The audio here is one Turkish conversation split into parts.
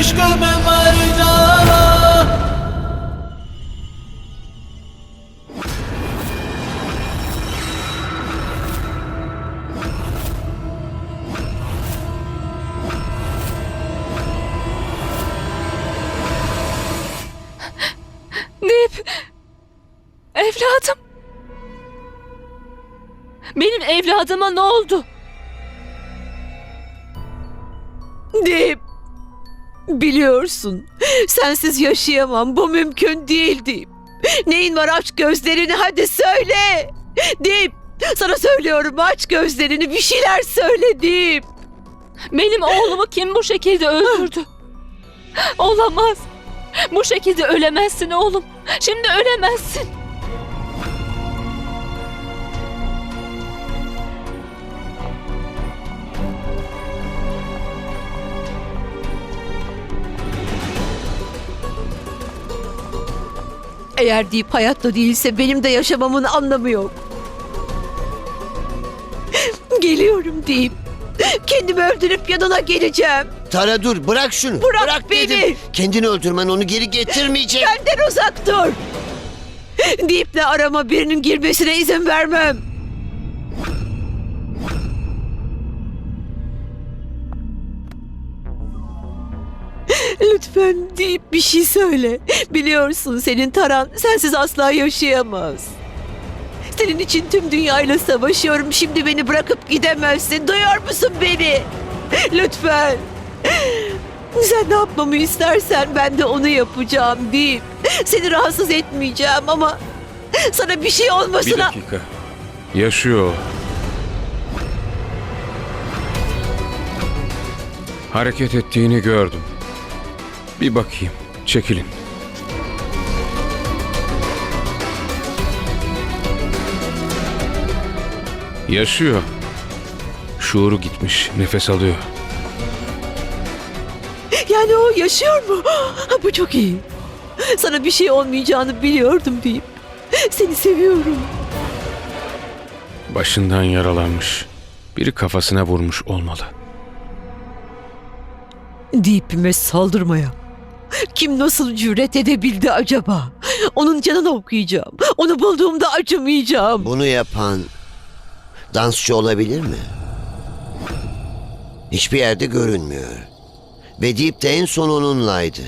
इश्क में मर जावा Dip. Evladım. Benim evladıma ne oldu? Biliyorsun. Sensiz yaşayamam. Bu mümkün değil Dip. Neyin var aç gözlerini hadi söyle. Dip. Sana söylüyorum aç gözlerini bir şeyler söyle Dip. Benim oğlumu kim bu şekilde öldürdü? Olamaz. Bu şekilde ölemezsin oğlum. Şimdi ölemezsin. Eğer Dip hayatta değilse benim de yaşamamın anlamı yok. Geliyorum Dip. Kendimi öldürüp yanına geleceğim. Tara dur bırak şunu. Bırak beni. dedim. Kendini öldürmen onu geri getirmeyecek. Benden uzak dur. Dip'le arama birinin girmesine izin vermem. Lütfen Dip bir şey söyle. Biliyorsun senin Taran sensiz asla yaşayamaz. Senin için tüm dünyayla savaşıyorum. Şimdi beni bırakıp gidemezsin. Duyuyor musun beni? Lütfen. Sen ne yapmamı istersen ben de onu yapacağım deyip seni rahatsız etmeyeceğim ama sana bir şey Bir olmasına... dakika. Yaşıyor. Hareket ettiğini gördüm. Bir bakayım. Çekilin. Yaşıyor. Şuuru gitmiş. Nefes alıyor. Yani o yaşıyor mu? Ha, Bu çok iyi. Sana bir şey olmayacağını biliyordum deyip seni seviyorum. Başından yaralanmış. Biri kafasına vurmuş olmalı. Deyipime saldırmaya. Kim nasıl cüret edebildi acaba? Onun canını okuyacağım. Onu bulduğumda acımayacağım. Bunu yapan dansçı olabilir mi? Hiçbir yerde görünmüyor. Ve Deep de en son onunlaydı.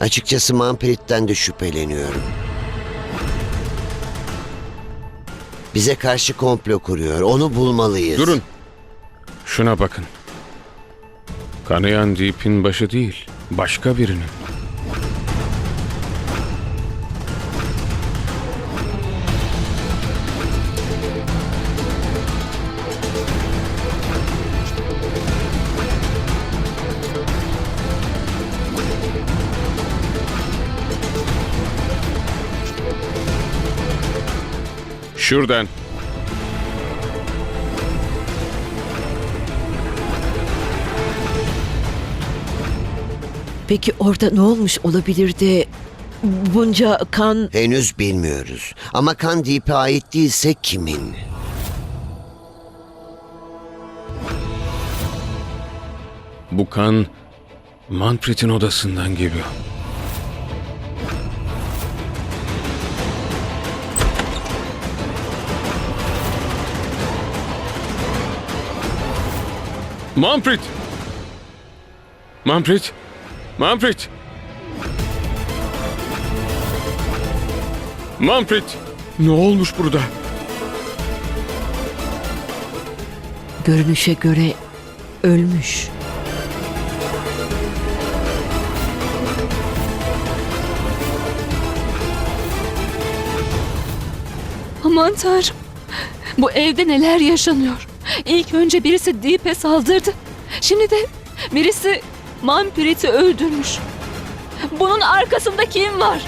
Açıkçası Manfred'den de şüpheleniyorum. Bize karşı komplo kuruyor. Onu bulmalıyız. Durun. Şuna bakın. Kanayan Deep'in başı değil, başka birinin. Şuradan. Peki orada ne olmuş olabilir de bunca kan Henüz bilmiyoruz. Ama kan Deep'e ait değilse kimin? Bu kan Manfred'in odasından geliyor. Manfred! Manfred! Manfred! Manfred! Ne olmuş burada? görünüşe göre ölmüş. Aman tanrım. Bu evde neler yaşanıyor? İlk önce birisi Deep'e saldırdı. Şimdi de birisi Manpirit'i öldürmüş. Bunun arkasında kim var?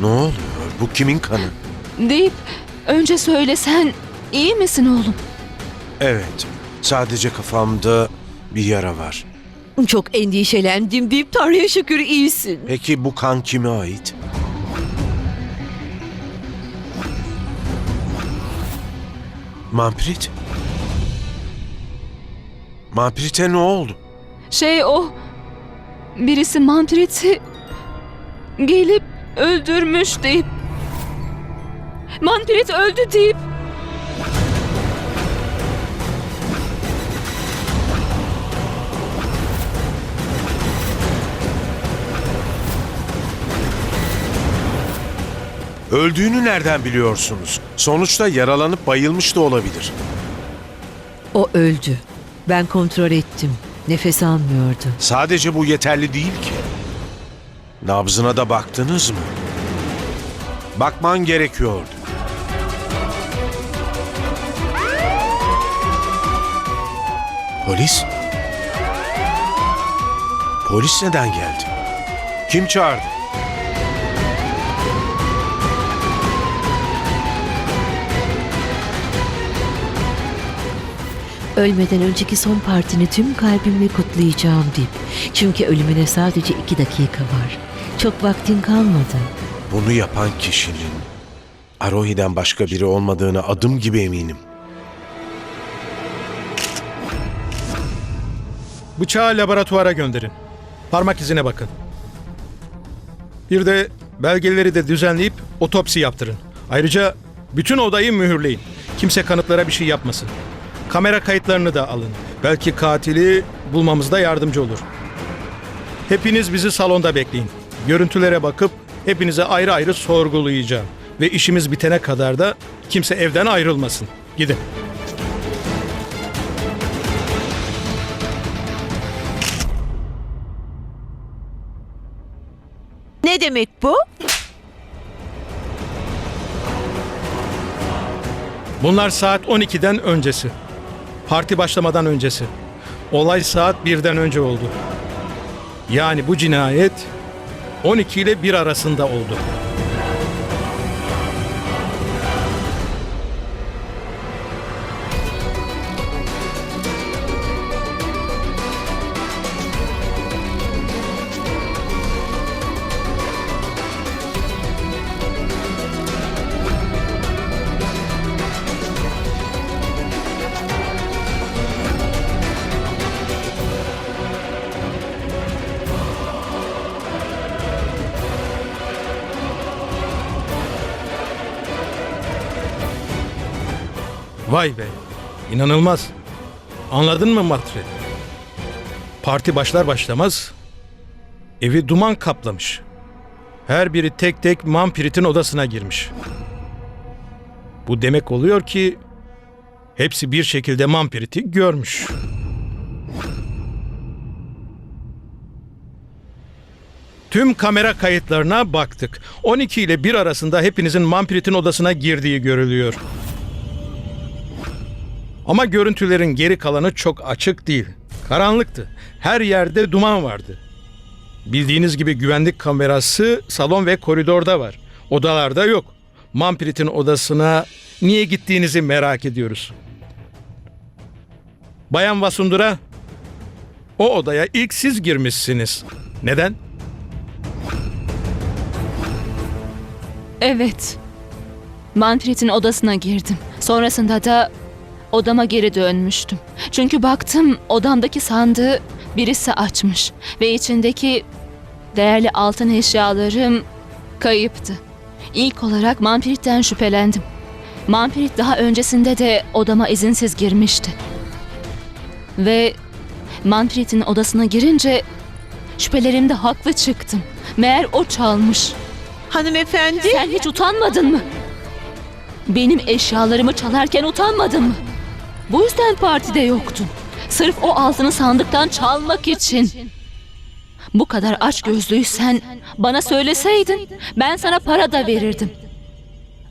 Ne oluyor? Bu kimin kanı? Deyip önce söyle sen iyi misin oğlum? Evet, sadece kafamda bir yara var. Çok endişelendim deyip Tanrı'ya şükür iyisin. Peki bu kan kime ait? Manprit? Manprit'e ne oldu? Şey o... Birisi Manfred'i gelip öldürmüş deyip... Manfred öldü deyip... Öldüğünü nereden biliyorsunuz? Sonuçta yaralanıp bayılmış da olabilir. O öldü. Ben kontrol ettim. Nefes almıyordu. Sadece bu yeterli değil ki. Nabzına da baktınız mı? Bakman gerekiyordu. Polis? Polis neden geldi? Kim çağırdı? Ölmeden önceki son partini tüm kalbimle kutlayacağım deyip. Çünkü ölümüne sadece iki dakika var. Çok vaktin kalmadı. Bunu yapan kişinin Arohi'den başka biri olmadığını adım gibi eminim. Bıçağı laboratuvara gönderin. Parmak izine bakın. Bir de belgeleri de düzenleyip otopsi yaptırın. Ayrıca bütün odayı mühürleyin. Kimse kanıtlara bir şey yapmasın. Kamera kayıtlarını da alın. Belki katili bulmamızda yardımcı olur. Hepiniz bizi salonda bekleyin. Görüntülere bakıp hepinize ayrı ayrı sorgulayacağım. Ve işimiz bitene kadar da kimse evden ayrılmasın. Gidin. Ne demek bu? Bunlar saat 12'den öncesi. Parti başlamadan öncesi. Olay saat 1'den önce oldu. Yani bu cinayet 12 ile 1 arasında oldu. Vay be. İnanılmaz. Anladın mı Matre? Parti başlar başlamaz evi duman kaplamış. Her biri tek tek Mampirit'in odasına girmiş. Bu demek oluyor ki hepsi bir şekilde Mampirit'i görmüş. Tüm kamera kayıtlarına baktık. 12 ile 1 arasında hepinizin Mampirit'in odasına girdiği görülüyor. Ama görüntülerin geri kalanı çok açık değil. Karanlıktı. Her yerde duman vardı. Bildiğiniz gibi güvenlik kamerası salon ve koridorda var. Odalarda yok. Mampirit'in odasına niye gittiğinizi merak ediyoruz. Bayan Vasundura, o odaya ilk siz girmişsiniz. Neden? Evet. Manfred'in odasına girdim. Sonrasında da odama geri dönmüştüm. Çünkü baktım odamdaki sandığı birisi açmış ve içindeki değerli altın eşyalarım kayıptı. İlk olarak Manfred'den şüphelendim. Manfred daha öncesinde de odama izinsiz girmişti. Ve Manfred'in odasına girince şüphelerimde haklı çıktım. Meğer o çalmış. Hanımefendi. Sen hiç utanmadın mı? Benim eşyalarımı çalarken utanmadın mı? Bu yüzden partide yoktun. Sırf o altını sandıktan çalmak için. Bu kadar aç gözlüysen bana söyleseydin ben sana para da verirdim.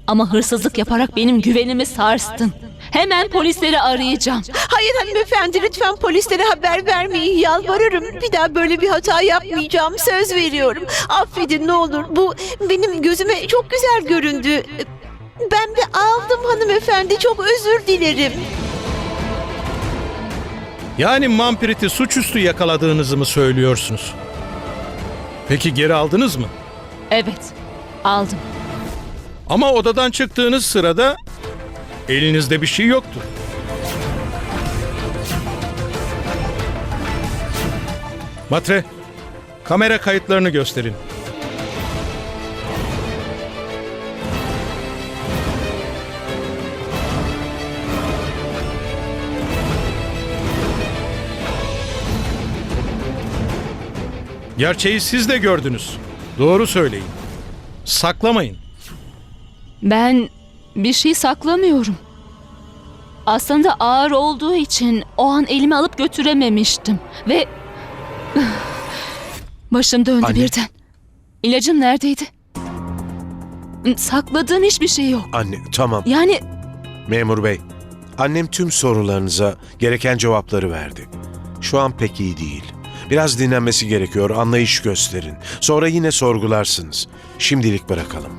Ama hırsızlık yaparak benim güvenimi sarstın. Hemen polisleri arayacağım. Hayır hanımefendi lütfen polislere haber vermeyin. Yalvarırım. Bir daha böyle bir hata yapmayacağım. Söz veriyorum. Affedin ne olur. Bu benim gözüme çok güzel göründü. Ben de aldım hanımefendi. Çok özür dilerim. Yani Mampirit'i suçüstü yakaladığınızı mı söylüyorsunuz? Peki geri aldınız mı? Evet, aldım. Ama odadan çıktığınız sırada elinizde bir şey yoktu. Matre, kamera kayıtlarını gösterin. Gerçeği siz de gördünüz. Doğru söyleyin. Saklamayın. Ben bir şey saklamıyorum. Aslında ağır olduğu için o an elimi alıp götürememiştim. Ve başım döndü Anne. birden. İlacım neredeydi? Sakladığım hiçbir şey yok. Anne tamam. Yani Memur bey. Annem tüm sorularınıza gereken cevapları verdi. Şu an pek iyi değil. Biraz dinlenmesi gerekiyor. Anlayış gösterin. Sonra yine sorgularsınız. Şimdilik bırakalım.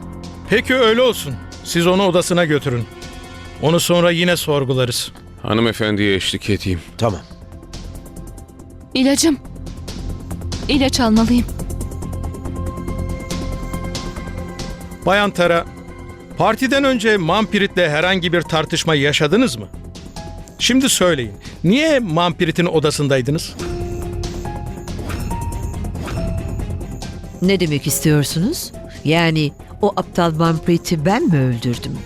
Peki öyle olsun. Siz onu odasına götürün. Onu sonra yine sorgularız. Hanımefendiye eşlik edeyim. Tamam. ilacım. İlaç almalıyım. Bayan Tara, partiden önce Mampirit'le herhangi bir tartışma yaşadınız mı? Şimdi söyleyin. Niye Mampirit'in odasındaydınız? Ne demek istiyorsunuz? Yani o aptal Manpreet'i ben mi öldürdüm?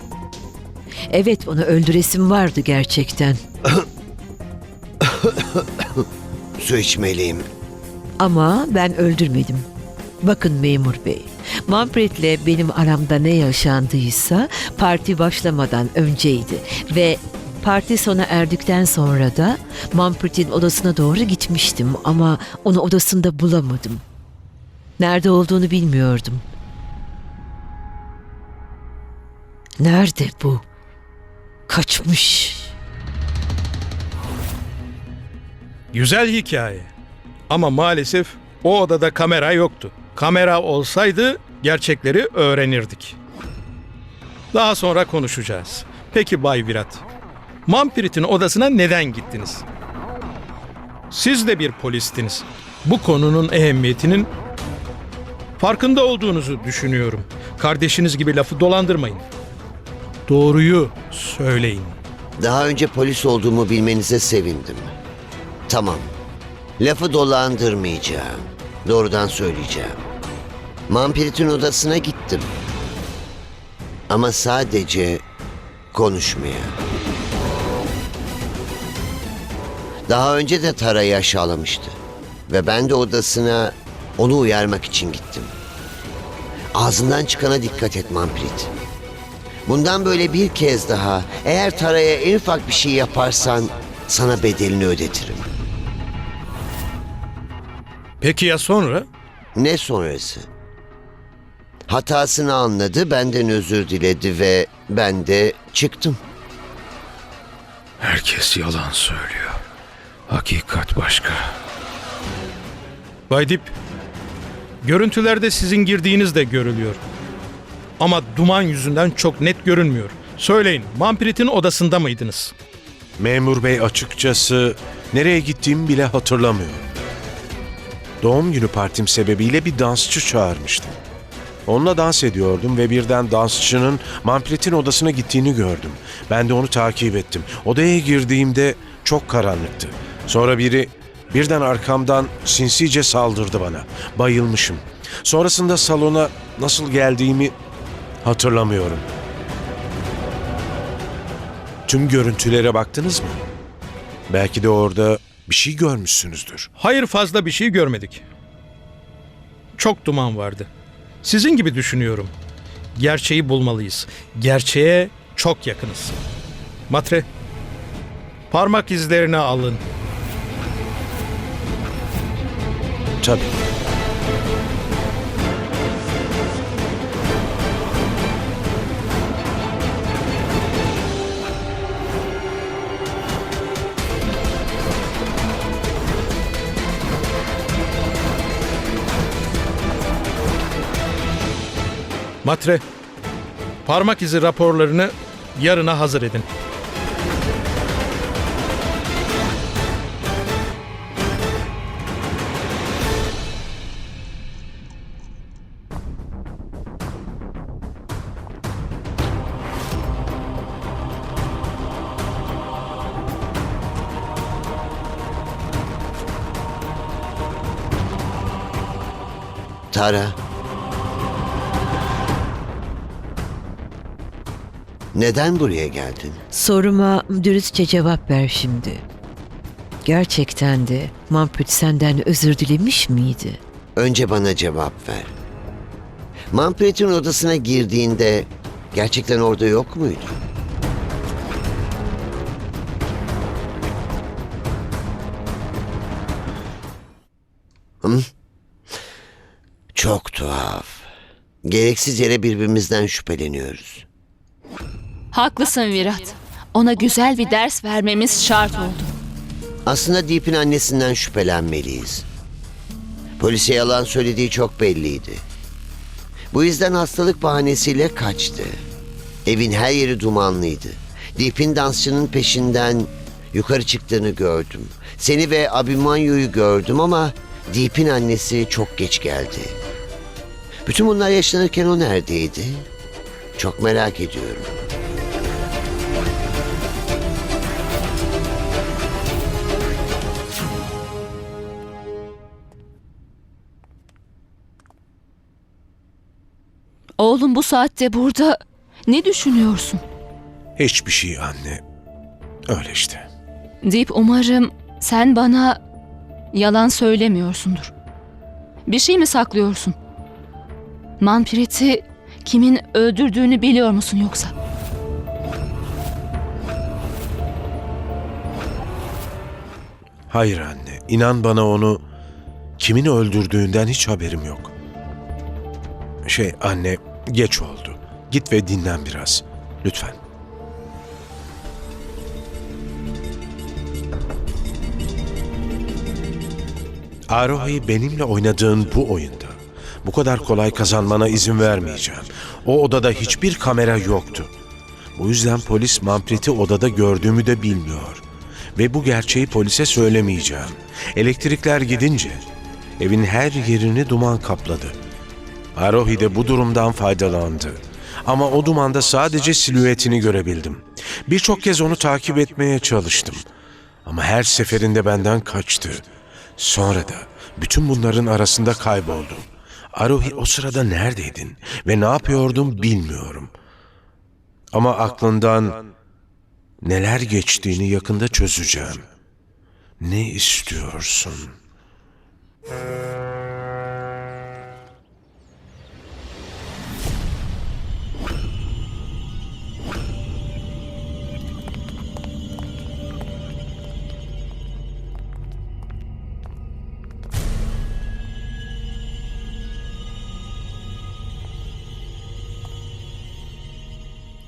Evet onu öldüresim vardı gerçekten. Su içmeliyim. Ama ben öldürmedim. Bakın memur bey, Manfred'le benim aramda ne yaşandıysa parti başlamadan önceydi ve parti sona erdikten sonra da Manfred'in odasına doğru gitmiştim ama onu odasında bulamadım. Nerede olduğunu bilmiyordum. Nerede bu? Kaçmış. Güzel hikaye. Ama maalesef o odada kamera yoktu. Kamera olsaydı gerçekleri öğrenirdik. Daha sonra konuşacağız. Peki Bay Virat. Mampirit'in odasına neden gittiniz? Siz de bir polistiniz. Bu konunun ehemmiyetinin farkında olduğunuzu düşünüyorum. Kardeşiniz gibi lafı dolandırmayın. Doğruyu söyleyin. Daha önce polis olduğumu bilmenize sevindim. Tamam. Lafı dolandırmayacağım. Doğrudan söyleyeceğim. Mampirit'in odasına gittim. Ama sadece konuşmaya. Daha önce de Tara'yı aşağılamıştı. Ve ben de odasına onu uyarmak için gittim. Ağzından çıkana dikkat et Mampirit. Bundan böyle bir kez daha eğer Tara'ya en ufak bir şey yaparsan sana bedelini ödetirim. Peki ya sonra? Ne sonrası? Hatasını anladı, benden özür diledi ve ben de çıktım. Herkes yalan söylüyor. Hakikat başka. Bay Dip, görüntülerde sizin girdiğiniz de görülüyor. Ama duman yüzünden çok net görünmüyor. Söyleyin, Mampirit'in odasında mıydınız? Memur bey açıkçası nereye gittiğimi bile hatırlamıyorum. Doğum günü partim sebebiyle bir dansçı çağırmıştım. Onunla dans ediyordum ve birden dansçının Manfred'in odasına gittiğini gördüm. Ben de onu takip ettim. Odaya girdiğimde çok karanlıktı. Sonra biri birden arkamdan sinsice saldırdı bana. Bayılmışım. Sonrasında salona nasıl geldiğimi hatırlamıyorum. Tüm görüntülere baktınız mı? Belki de orada bir şey görmüşsünüzdür. Hayır fazla bir şey görmedik. Çok duman vardı. Sizin gibi düşünüyorum. Gerçeği bulmalıyız. Gerçeğe çok yakınız. Matre, parmak izlerini alın. Tabii. Matre, parmak izi raporlarını yarına hazır edin. Tara. Neden buraya geldin? Soruma dürüstçe cevap ver şimdi. Gerçekten de Mamput senden özür dilemiş miydi? Önce bana cevap ver. Manfred'in odasına girdiğinde gerçekten orada yok muydu? Hı? Çok tuhaf. Gereksiz yere birbirimizden şüpheleniyoruz. Haklısın Virat. Ona güzel bir ders vermemiz şart oldu. Aslında Deep'in annesinden şüphelenmeliyiz. Polise yalan söylediği çok belliydi. Bu yüzden hastalık bahanesiyle kaçtı. Evin her yeri dumanlıydı. Deep'in dansçının peşinden yukarı çıktığını gördüm. Seni ve Abimanyu'yu gördüm ama Deep'in annesi çok geç geldi. Bütün bunlar yaşanırken o neredeydi? Çok merak ediyorum. Oğlum bu saatte burada ne düşünüyorsun? Hiçbir şey anne. Öyle işte. Deyip umarım sen bana yalan söylemiyorsundur. Bir şey mi saklıyorsun? Manpirit'i kimin öldürdüğünü biliyor musun yoksa? Hayır anne. inan bana onu kimin öldürdüğünden hiç haberim yok. Şey anne geç oldu. Git ve dinlen biraz. Lütfen. Arohi benimle oynadığın bu oyunda bu kadar kolay kazanmana izin vermeyeceğim. O odada hiçbir kamera yoktu. Bu yüzden polis Mamprit'i odada gördüğümü de bilmiyor. Ve bu gerçeği polise söylemeyeceğim. Elektrikler gidince evin her yerini duman kapladı. Arohi de bu durumdan faydalandı. Ama o dumanda sadece silüetini görebildim. Birçok kez onu takip etmeye çalıştım. Ama her seferinde benden kaçtı. Sonra da bütün bunların arasında kayboldum. Arohi o sırada neredeydin ve ne yapıyordum bilmiyorum. Ama aklından neler geçtiğini yakında çözeceğim. Ne istiyorsun?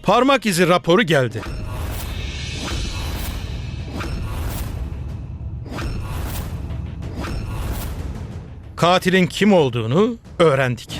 Parmak izi raporu geldi. Katilin kim olduğunu öğrendik.